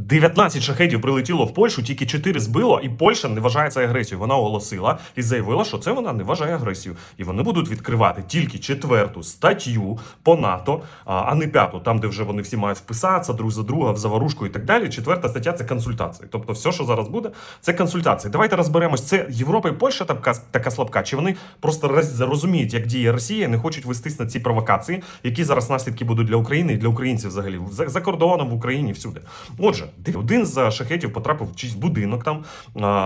19 шахедів прилетіло в Польщу, тільки 4 збило, і Польща не вважає це агресією. Вона оголосила і заявила, що це вона не вважає агресією. І вони будуть відкривати тільки четверту статтю по НАТО, а не п'яту, там, де вже вони всі мають вписатися друг за друга в заварушку і так далі. Четверта стаття це консультації. Тобто, все, що зараз буде, це консультації. Давайте розберемось. Це Європа і Польща така, така слабка, чи вони просто роз- розуміють, як діє Росія, не хочуть вестись на ці провокації, які зараз наслідки будуть для України і для українців взагалі за, за кордоном в Україні всюди. Отже, один з шахетів потрапив в чийсь будинок там.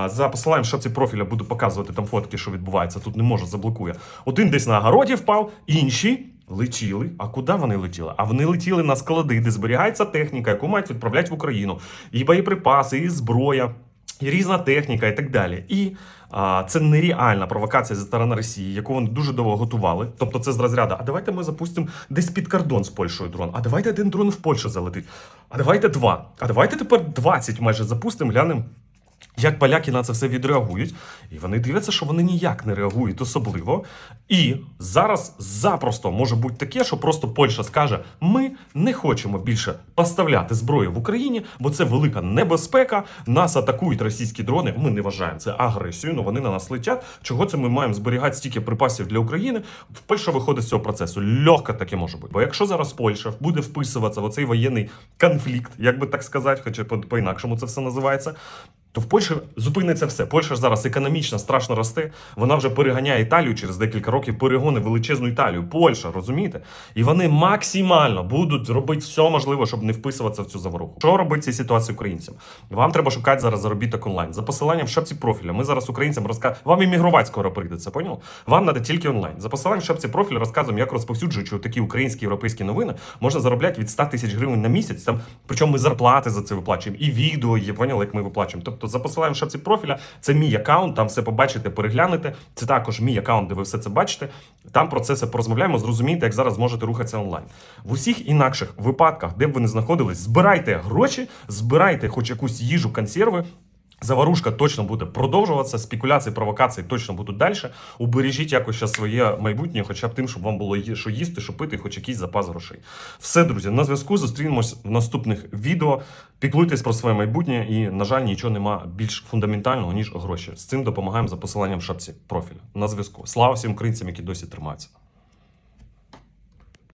За посиланням шапці профіля буду показувати там фотки, що відбувається. Тут не може заблокує. Один десь на огороді впав, інші. Летіли. А куди вони летіли? А вони летіли на склади, де зберігається техніка, яку мають відправляти в Україну. І боєприпаси, і зброя, і різна техніка, і так далі. І це нереальна провокація зі сторони Росії, яку вони дуже довго готували. Тобто, це з розряду. А давайте ми запустимо десь під кордон з Польщею дрон. А давайте один дрон в Польщу залетить. А давайте два. А давайте тепер 20 майже запустимо, глянемо. Як поляки на це все відреагують, і вони дивляться, що вони ніяк не реагують особливо. І зараз запросто може бути таке, що просто Польща скаже: ми не хочемо більше поставляти зброю в Україні, бо це велика небезпека. Нас атакують російські дрони. Ми не вважаємо це агресією, але вони на нас летять. Чого це ми маємо зберігати стільки припасів для України? В Польща виходить з цього процесу. Легко таке може бути. Бо якщо зараз Польща буде вписуватися в оцей воєнний конфлікт, як би так сказати, хоча по-інакшому це все називається. То в Польщі зупиниться все. Польща зараз економічно страшно росте. Вона вже переганяє Італію через декілька років, перегони величезну Італію. Польща, розумієте? І вони максимально будуть робити все можливе, щоб не вписуватися в цю заворуху. Що робити в цій ситуації українцям? Вам треба шукати зараз заробіток онлайн. За посиланням в шапці профіля. Ми зараз українцям розказуємо. Вам іммігрувати скоро прийдеться, поняв? Вам треба тільки онлайн. За посиланням в шапці профіля розказуємо, як розповсюджуючи такі українські європейські новини, можна заробляти від 100 тисяч гривень на місяць. Там причому ми зарплати за це виплачуємо, і відео є, поняли, як ми виплачуємо. Тобто за посиланням в шапці профіля це мій аккаунт, там все побачите, переглянете. Це також мій аккаунт, де ви все це бачите. Там про це все порозмовляємо, зрозумієте, як зараз можете рухатися онлайн. В усіх інакших випадках, де б ви не знаходились, збирайте гроші, збирайте хоч якусь їжу, консерви. Заварушка точно буде продовжуватися, спекуляції, провокації точно будуть далі. Убережіть якось ще своє майбутнє, хоча б тим, щоб вам було що їсти, що пити, хоч якийсь запас грошей. Все, друзі, на зв'язку. Зустрінемось в наступних відео. Піклуйтесь про своє майбутнє, і, на жаль, нічого нема більш фундаментального, ніж гроші. З цим допомагаємо за посиланням в шапці профіля. На зв'язку. Слава всім українцям, які досі тримаються.